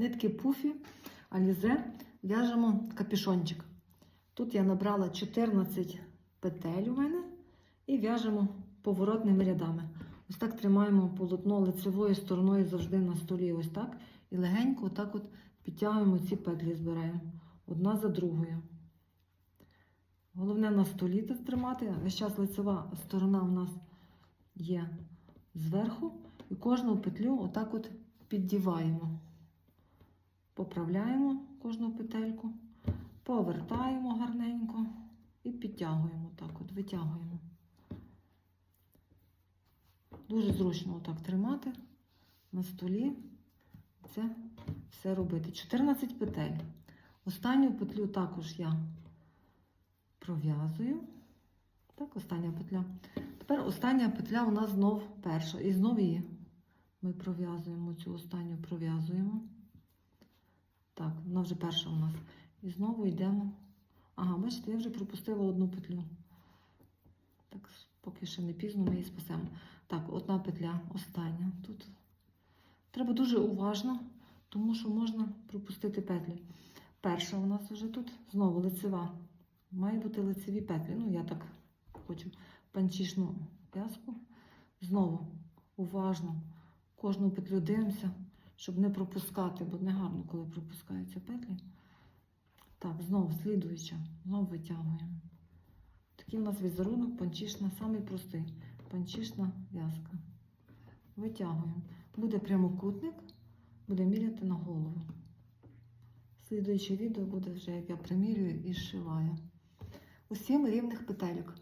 Нитки пуфі, алізе, в'яжемо капюшончик. Тут я набрала 14 петель у мене і в'яжемо поворотними рядами. Ось так тримаємо полотно лицевою стороною завжди на столі. Ось так. І легенько отак от підтягуємо ці петлі, збираємо одна за другою. Головне на столі тримати. Весь час лицева сторона у нас є зверху. І кожну петлю отак от піддіваємо. Поправляємо кожну петельку, повертаємо гарненько і підтягуємо так от, витягуємо. Дуже зручно отак тримати на столі. Це все робити. 14 петель. Останню петлю також я пров'язую. Так, остання петля. Тепер остання петля у нас знов перша. І знов її ми пров'язуємо цю останню пров'язуємо. Так, вона вже перша у нас. І знову йдемо. Ага, бачите, я вже пропустила одну петлю. Так, поки ще не пізно, ми її спасемо. Так, одна петля, остання. Тут треба дуже уважно, тому що можна пропустити петлі. Перша у нас вже тут знову лицева. Має бути лицеві петлі. Ну, я так хочу панчішну в'язку. Знову уважно кожну петлю дивимося, щоб не пропускати, бо не гарно, коли пропускаються петлі. Так, знову слідуюча, знову витягуємо. Такий у нас візерунок, панчішна, самий простий. Панчішна в'язка. Витягуємо. Буде прямокутник, буде міряти на голову. Слідуюче відео буде вже, як я примірюю і зшиваю. Усім рівних петельок.